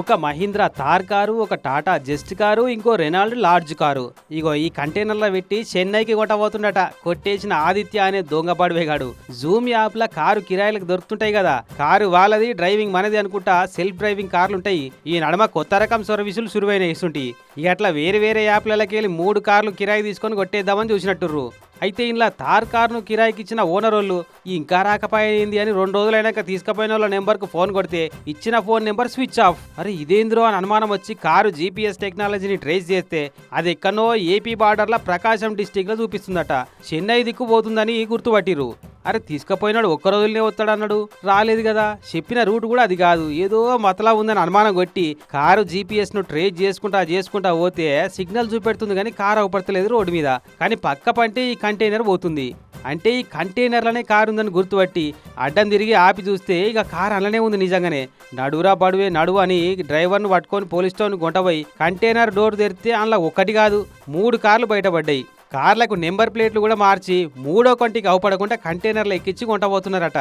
ఒక మహీంద్రా థార్ కారు ఒక Tata Zest car ఇంకో రెనాల్డ్ లార్జ్ కారు. ఇగో ఈ కంటైనర్లో పెట్టి చెన్నైకి కొట్టబోతుండట. కొట్టేసిన ఆదిత్య అనే దొంగ జూమ్ యాప్ కారు కిరాయిలకు దొరుకుతుంటాయి కదా. కారు వాళ్ళది డ్రైవింగ్ మనది అనుకుంటా సెల్ఫ్ డ్రైవింగ్ కార్లు ఉంటాయి ఈ నడమ కొత్త రకం సర్వీసులు సురువైన ఇస్తుంటాయి ఇక అట్లా వేరే వేరే యాప్లకి వెళ్ళి మూడు కార్లు కిరాయి తీసుకొని కొట్టేద్దామని చూసినట్టుర్రు. అయితే ఇంట్లో తార్ కార్ను కిరాయికి ఇచ్చిన ఓనర్ వాళ్ళు ఇంకా రాకపోయింది అని రెండు రోజులైనాక తీసుకుపోయిన వాళ్ళ నెంబర్కు ఫోన్ కొడితే ఇచ్చిన ఫోన్ నెంబర్ స్విచ్ ఆఫ్. అరే ఇదేంద్రో అని అనుమానం వచ్చి కారు జీపీఎస్ టెక్నాలజీని ట్రేస్ చేస్తే అది ఎక్కడో ఏపీ బార్డర్ల ప్రకాశం డిస్టిక్లో చూపిస్తుందట. చెన్నై దిక్కు పోతుందని గుర్తుపట్టిరు అరే తీసుకుపోయినాడు ఒక్క రోజులనే వస్తాడు అన్నాడు రాలేదు కదా. చెప్పిన రూట్ కూడా అది కాదు. ఏదో మతలా ఉందని అనుమానం కొట్టి కారు జీపీఎస్ను ట్రేస్ చేసుకుంటా చేసుకుంటా పోతే సిగ్నల్ చూపెడుతుంది కానీ కారు అవపడతలేదు రోడ్డు మీద. కానీ పక్క పంటే ఈ కంటైనర్ పోతుంది. అంటే ఈ కంటైనర్లనే కారు ఉందని గుర్తుపట్టి అడ్డం తిరిగి ఆపి చూస్తే ఇక కారు అలానే ఉంది నిజంగానే. నడురా బడువే నడువు అని డ్రైవర్ను పట్టుకొని పోలీస్ స్టోన్ గొంటపోయి కంటైనర్ డోర్ తెరిస్తే అందులో ఒకటి కాదు మూడు కార్లు బయటపడ్డాయి. కార్లకు నెంబర్ ప్లేట్లు కూడా మార్చి మూడో కంటికి అవపడకుండా కంటైనర్లు ఎక్కించి కొంటబోతున్నారట.